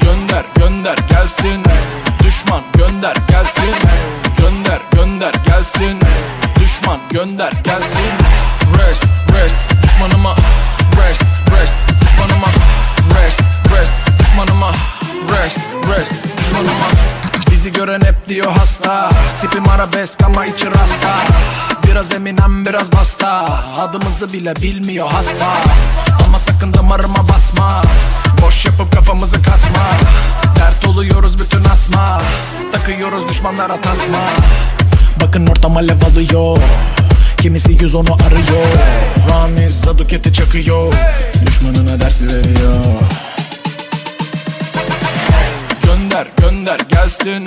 Gönder gönder gelsin. Düşman gönder gelsin. Gönder gönder gelsin. Düşman gönder gelsin. Rest rest düşmanıma. Rest rest düşmanıma. Rest rest düşmanıma. Rest rest düşmanıma. Bizi gören hep diyor hasta. Tipim arabesk ama içi rasta. Biraz eminem biraz basta. Adımızı bile bilmiyor hasta. Ama sakın damarıma basma. Boş yapıp kafamızı kasma. Dert oluyoruz bütün asma. Takıyoruz düşmanlara tasma. Bakın ortam alev alıyor. Kimisi yüz onu arıyor. Ramiz Zaduket'i çakıyor. Düşmanına ders veriyor. Gönder gönder gelsin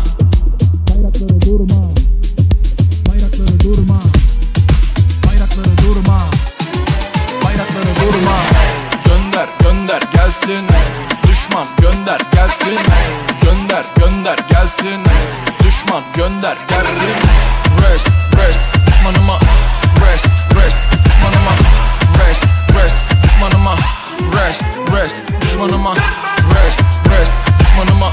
gönder gelsin. Düşman gönder gelsin. Rest rest düşmanıma. Rest rest düşmanıma. Rest rest düşmanıma. Rest rest düşmanıma. Rest rest düşmanıma.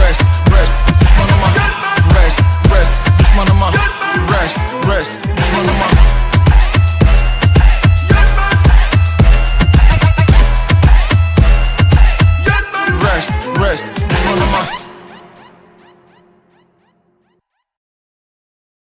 Rest rest düşmanıma. Rest rest düşmanıma. Rest rest düşmanıma. Rest rest düşmanıma.